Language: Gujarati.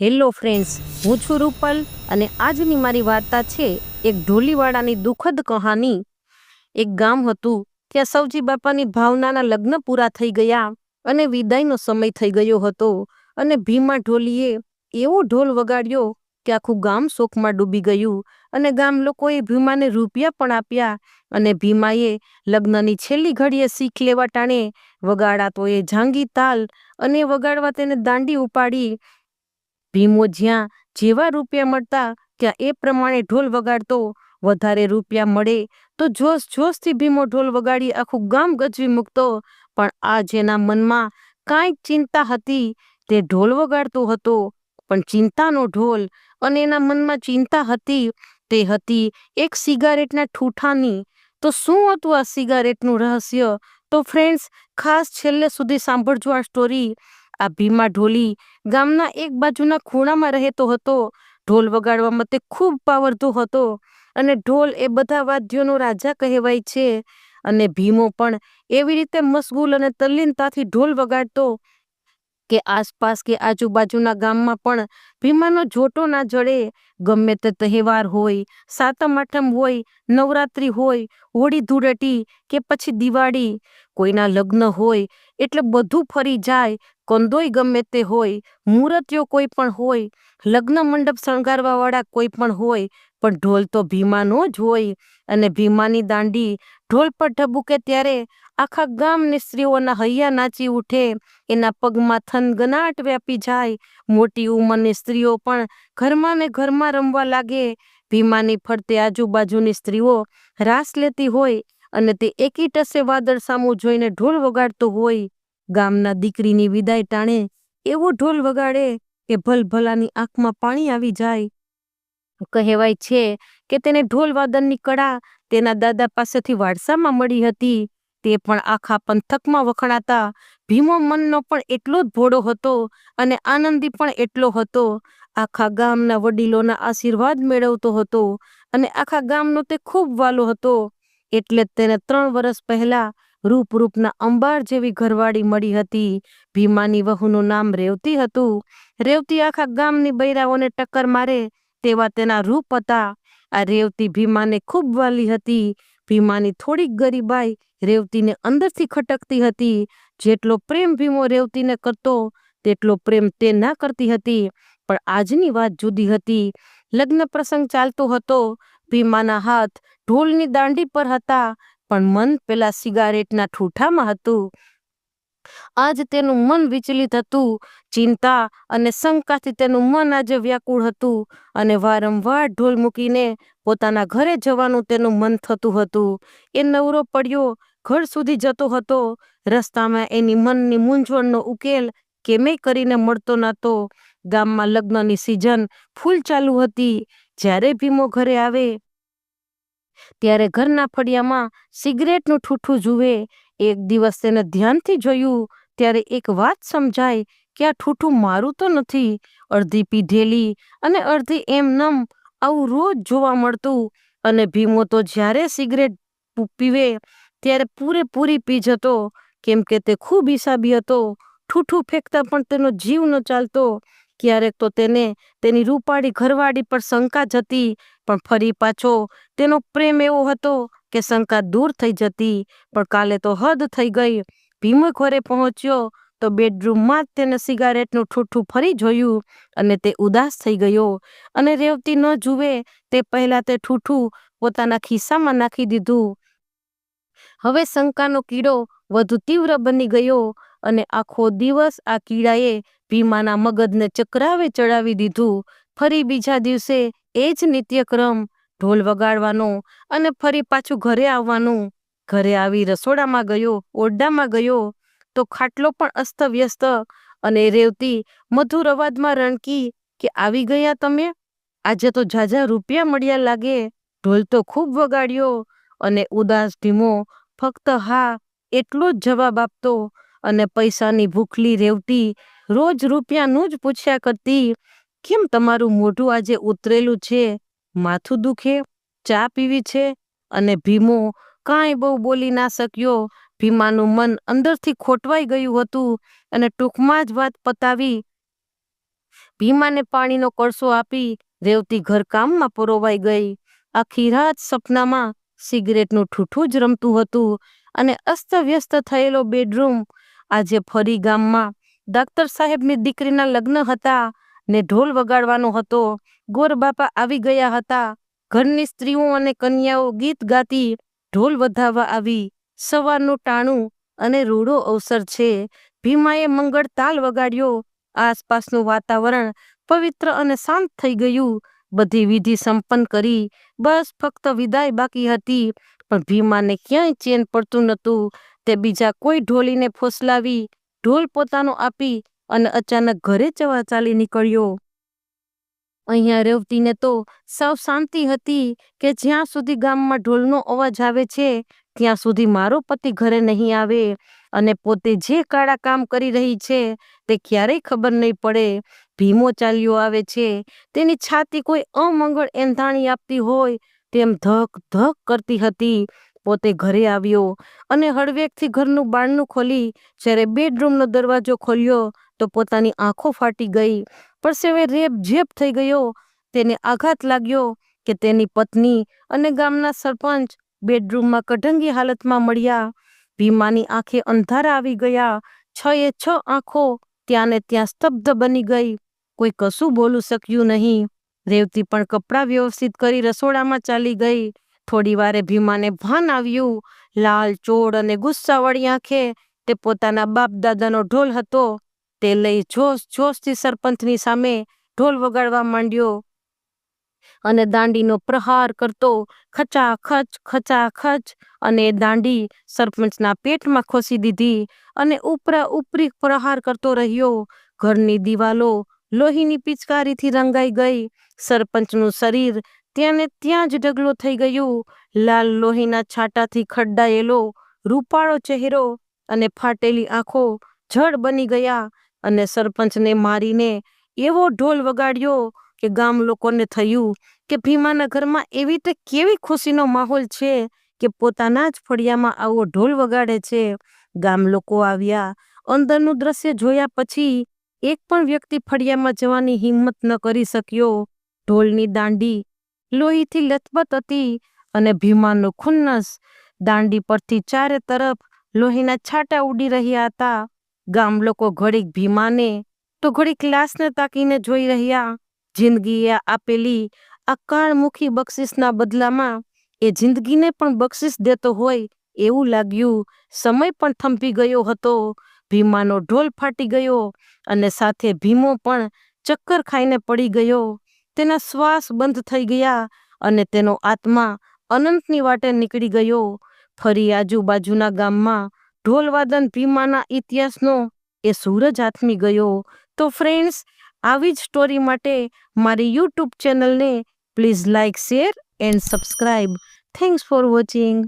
હેલો ફ્રેન્ડ્સ, હું છું રૂપલ અને આજની મારી વાર્તા છે એક ઢોલીવાળાની દુઃખદ કહાની. એક ગામ હતું, ત્યાં સૌજી બાપાની ભાવનાના લગ્ન પૂરા થઈ ગયા અને વિદાયનો સમય થઈ ગયો હતો અને ભીમા ઢોલીએ એવો ઢોલ વગાડ્યો કે આખું ગામ શોકમાં ડૂબી ગયું અને ગામ લોકોએ ભીમાને રૂપિયા પણ આપ્યા અને ભીમાએ લગ્નની છેલ્લી ઘડીએ શીખ લેવા ટાણે વગાડા તો એ જાંગી તાલ અને વગાડવા તેને દાંડી ઉપાડી ભીમો જ્યાં જેવા રૂપિયા મળતા ત્યાં એ પ્રમાણે ઢોલ વગાડતો વધારે રૂપિયા મળે તો જોશ જોશથી ભીમો ઢોલ વગાડી આખું ગામ ગજવી મૂકતો. પણ આ જેના મનમાં કાંઈક ચિંતા હતી તે ઢોલ વગાડતો હતો. પણ ચિંતાનો ઢોલ અને એના મનમાં ચિંતા હતી તે હતી એક સિગારેટના ઠૂઠાની. તો શું હતું આ સિગારેટનું રહસ્ય? તો ફ્રેન્ડ્સ ખાસ છેલ્લે સુધી સાંભળજો આ સ્ટોરી આ ભીમા ઢોલી ગામના એક બાજુના ખૂણામાં રહેતો હતો. ઢોલ વગાડવામાં તે ખૂબ પાવરધો હતો અને ઢોલ એ બધા વાદ્યોનો રાજા કહેવાય છે. અને ભીમો પણ એવી રીતે મશગુલ અને તલ્લીનતાથી ઢોલ વગાડતો કે આસપાસ કે આજુબાજુના ગામમાં પણ ભીમાનો જોટો ના જડે. ગમે તે તહેવાર હોય, સાતમ આઠમ હોય, નવરાત્રિ હોય, હોળી ધૂળેટી કે પછી દિવાળી, કોઈના લગ્ન હોય એટલે બધું ફરી જાય કંદોય ગમે તે હોય, મૂર્તિઓ કોઈ પણ હોય, લગ્ન મંડપ શણગારવાવાળા કોઈ પણ હોય, પણ ઢોલ તો ભીમાનો જ હોય અને ભીમાની દાંડી ઢોલ પર ઢબુકે ત્યારે આખા ગામની સ્ત્રીઓના હૈયા નાચી ઉઠે, એના પગમાં થનગનાટ વ્યાપી જાય, મોટી ઉંમરની સ્ત્રીઓ પણ ઘરમાં ને ઘરમાં રમવા લાગે, ભીમાની ફરતે આજુબાજુની સ્ત્રીઓ રાસ લેતી હોય અને તે એકી ટસે વાદળ સામું જોઈને ઢોલ વગાડતો હોય. ગામના દીકરીની વિદાય ટાણે એવો ઢોલ વગાડે કે ભલભલાની આંખમાં પાણી આવી જાય. કહેવાય છે કે તેને ઢોલ વાદનની કળા તેના દાદા પાસેથી વારસામાં મળી હતી. તે પણ આખા પંથકમાં વખણાતા. ભીમો મનનો પણ એટલો જ ભોળો હતો અને આનંદી પણ એટલો હતો. આખા ગામના વડીલોના આશીર્વાદ મેળવતો હતો અને આખા ગામનો તે ખૂબ વાલો હતો. એટલે તેને ત્રણ વર્ષ પહેલા રૂપ રૂપના અંબાર જેવી ઘરવાળી મળી હતી. ભીમાની વહુનું નામ રેવતી હતું. રેવતી આખા ગામની બૈરાઓને ટક્કર મારે તેવા તેના રૂપ હતા. આ રેવતી ભીમાને ખૂબ વાલી હતી. ભીમાની થોડીક ગરીબાઈ રેવતીને અંદરથી ખટકતી હતી. જેટલો પ્રેમ ભીમો રેવતીને કરતો, તેટલો પ્રેમ તે ના કરતી હતી. પણ આજની વાત જુદી હતી. લગ્ન પ્રસંગ ચાલતો હતો. ભીમાના હાથ ઢોલની દાંડી પર હતા, પણ મન પેલા સિગારેટના ઠૂઠામાં હતું. આજ તેનું મન વિચલિત હતું, ચિંતા અને શંકાથી તેનું મન આજે વ્યાકુળ હતું અને વારંવાર ઢોલ મૂકીને પોતાના ઘરે જવાનું તેનું મન થતું હતું. એ નવરો પડ્યો, ઘર સુધી જતો હતો, રસ્તામાં એની મનની મૂંઝવણનો ઉકેલ કેમેય કરીને મળતો નહોતો. ગામમાં લગ્નની સિઝન ફૂલ ચાલુ હતી. જ્યારે ભીમો ઘરે આવે, ત્યારે ઘરના ફળિયામાં સિગરેટનું ઠૂઠું જુએ. એક દિવસ તેને ધ્યાનથી જોયું, ત્યારે એક વાત સમજાય કે આ ઠૂઠું મારું તો નથી. અડધી પીધેલી અને અડધી એમ નમ આવું રોજ જોવા મળતું. અને ભીમો તો જ્યારે સિગરેટ પીવે, ત્યારે પૂરેપૂરી પી જતો કેમ કે તે ખૂબ હિસાબી હતો. ઠૂઠું ફેંકતા પણ તેનો જીવ ન ચાલતો. ક્યારેક તો તેને તેની રૂપાળી ઘરવાળી પર શંકા જતી, પણ ફરી પાછો તેનો પ્રેમ એવો હતો કે શંકા દૂર થઈ જતી, પણ કાલે તો હદ થઈ ગઈ. ભીમો ઘરે પહોંચ્યો તો બેડરૂમમાં જ તેને સિગારેટનું ઠૂઠું ફરી જોયું અને તે ઉદાસ થઈ ગયો અને રેવતી ન જુએ તે પહેલા તે ઠૂઠું પોતાના ખિસ્સામાં નાખી દીધું. હવે શંકાનો કીડો વધુ તીવ્ર બની ગયો અને આખો દિવસ આ કીડાએ ભીમાના મગજને ચક્રાવે ચડાવી દીધું. ફરી બીજા દિવસે એ જ નિત્યક્રમ ઢોલ વગાડવાનો અને ફરી પાછું ઘરે આવવાનું. ઘરે આવી રસોડામાં ગયો, ઓરડામાં ગયો, તો ખાટલો પણ અસ્તવ્યસ્ત અને રેવતી મધુર અવાજમાં રણકી કે આવી ગયા તમે? આજે તો ઝાઝા રૂપિયા મળ્યા લાગે. ઢોલ તો ખૂબ વગાડ્યો અને ઉદાસ ધીમો ફક્ત હા એટલો જ જવાબ આપતો અને પૈસાની ભૂખલી રેવતી રોજ રૂપિયાનું જ પૂછ્યા કરતી, કેમ તમારું મોઢું આજે ઉતરેલું છે? માથું દુખે? ચા પીવી છે? અને ભીમો કાંઈ બહુ બોલી ના શક્યો. ભીમાનું મન અંદરથી ખોટવાઈ ગયું હતું અને ટૂંકમાં જ વાત પતાવી. ભીમાને પાણીનો કળસો આપી રેવતી ઘરકામમાં પરોવાઈ ગઈ. આખી રાત સપનામાં સિગરેટનું ઠૂઠું જ રમતું હતું. અને અસ્તવ્યસ્ત થયેલો બેડરૂમ આજે ફરી ગામમાં. ડાક્ટર સાહેબની દીકરીના લગ્ન હતા ને ઢોલ વગાડવાનો હતો. ગોરબાપા આવી ગયા હતા. ઘરની સ્ત્રીઓ અને કન્યાઓ ગીત ગાતી ઢોલ વધાવવા આવી. સવારનું ટાણું અને રૂડો અવસર છે. ભીમાએ મંગળ તાલ વગાડ્યો. આસપાસનું વાતાવરણ પવિત્ર અને શાંત થઈ ગયું. બધી વિધિ સંપન્ન કરી. બસ ફક્ત વિદાય બાકી હતી. પણ ભીમાને ક્યાંય ચેન પડતું નહોતું. તે બીજા કોઈ ઢોલીને ફોસલાવી, ઢોલ પોતાનો આપી અને અચાનક ઘરે જવા ચાલી નીકળ્યો. અહીંયા રેવતીને તો સાવ શાંતિ હતી કે જ્યાં સુધી ગામમાં ઢોલનો અવાજ આવે છે, ત્યાં સુધી મારો પતિ ઘરે નહીં આવે અને પોતે જે કાળા કામ કરી રહી છે, તે ક્યારેય ખબર નહીં પડે. ભીમો ચાલ્યો આવે છે, તેની છાતી કોઈ અમંગળ એંધાણી આપતી હોય તેમ ધક ધક કરતી હતી. પોતે ઘરે આવ્યો અને હળવેકથી ઘરનું બારણું ખોલી, જ્યારે બેડરૂમનો દરવાજો ખોલ્યો, તો પોતાની આંખો ફાટી ગઈ. પરસેવે રેપ ઝેપ થઈ ગયો. તેને આઘાત લાગ્યો કે તેની પત્ની અને ગામના સરપંચ બેડરૂમમાં કઢંગી હાલતમાં મળ્યા. ભીમાની આંખે અંધારા આવી ગયા. છ એ છ આંખો ત્યાં ને ત્યાં સ્તબ્ધ બની ગઈ. કોઈ કશું બોલું શક્યું નહીં. રેવતી પણ કપડાં વ્યવસ્થિત કરી રસોડામાં ચાલી ગઈ. થોડી વારે ભીમાને ભાન આવ્યું. લાલ ચોળ અને ગુસ્સાવાળી આંખે તે પોતાના બાપ દાદાનો ઢોલ હતો. તે લઈ જોશ જોશથી સરપંચની સામે ઢોલ વગાડવા માંડ્યો. અને દાંડીનો પ્રહાર કરતો ખચા ખચ ખચા ખચ અને દાંડી સરપંચના પેટમાં ખોસી દીધી અને ઉપરા ઉપરી પ્રહાર કરતો રહ્યો. ઘરની દિવાલો લોહીની પિચકારીથી રંગાઈ ગઈ, સરપંચનું શરીર ત્યાં ને ત્યાં જ ઢગલો થઈ ગયું. લાલ લોહીના છાંટાથી ખડડાયેલો રૂપાળો ચહેરો અને ફાટેલી આંખો જડ બની ગયા અને સરપંચને મારીને એવો ઢોલ વગાડ્યો કે ગામ લોકોને થયું કે ભીમાના ઘરમાં એવી તે કેવી ખુશીનો માહોલ છે કે પોતાના જ ફળિયામાં આવો ઢોલ વગાડે છે. ગામ લોકો આવ્યા, અંદરનું દ્રશ્ય જોયા પછી એક પણ વ્યક્તિ ફળિયામાં જવાની હિંમત ન કરી શક્યો. ઢોલની દાંડી લોહીથી લથબથ હતી અને ભીમાનો ખુન્નસ દાંડી પરથી ચારે તરફ લોહીના છાંટા ઉડી રહ્યા હતા. ગામ લોકો ઘડીક ભીમાને તો ઘડીક લાશને તાકીને જોઈ રહ્યા. જિંદગીએ આપેલી આ બક્ષિસના બદલામાં એ જિંદગીને પણ બક્ષિસ દેતો હોય એવું લાગ્યું. સમય પણ થંભી ગયો હતો. ભીમાનો ઢોલ ફાટી ગયો અને સાથે ભીમો પણ ચક્કર ખાઈને પડી ગયો. તેના શ્વાસ બંધ થઈ ગયા અને તેનો આત્મા અનંતની વાટે નીકળી ગયો. ફરી આજુબાજુના ગામમાં ઢોલવાદન ભીમાના ઇતિહાસનો એ સૂરજ આથમી ગયો. તો ફ્રેન્ડ્સ આવી જ સ્ટોરી માટે મારી યુટ્યુબ ચેનલને please like share and subscribe thanks for watching